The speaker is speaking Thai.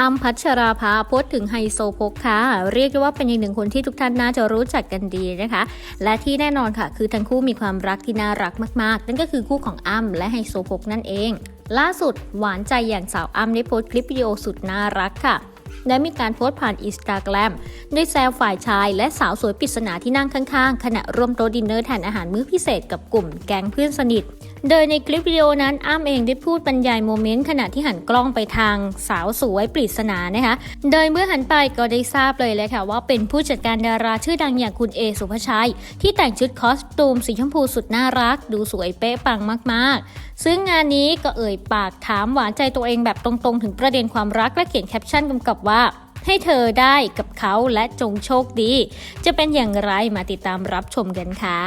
อัมพัชราภาโพสถึงไฮโซโพกค่ะ เรียกได้ว่าเป็นอีกหนึ่งคนที่ทุกท่านน่าจะรู้จักกันดีนะคะ และที่แน่นอนค่ะ คือทั้งคู่มีความรักที่น่ารักมาก ๆ นั่นก็คือคู่ของอ้มและไฮโซโพกนั่นเอง ล่าสุดหวานใจอย่างสาวอ้มได้โพสต์คลิปวิดีโอสุดน่ารักค่ะ และมีการโพสต์ผ่านอินสตาแกรมด้วยแซวฝ่ายชาย และสาวสวยปริศนาที่นั่งข้างๆ ขณะร่วมโต๊ะดินเนอร์ทานอาหารมื้อพิเศษกับกลุ่มแก๊งเพื่อนสนิท โดยในคลิปวิดีโอนั้นอ้ำเองได้พูดบรรยายโมเมนต์ขณะที่หันกล้องไปทางสาวสวยปริศนานะคะ โดยเมื่อหันไปก็ได้ทราบเลยเลยค่ะว่าเป็นผู้จัดการดาราชื่อดังอย่างคุณเอสุภาชัย ที่แต่งชุดคอสตูมสีชมพูสุดน่ารัก ดูสวยเป๊ะปังมากๆ ซึ่งงานนี้ก็เอ่ยปากถามหวานใจตัวเองแบบตรงๆ ถึงประเด็นความรักและเขียนแคปชั่นกำกับว่าให้เธอได้กับเขาและจงโชคดี จะเป็นอย่างไรมาติดตามรับชมกันค่ะ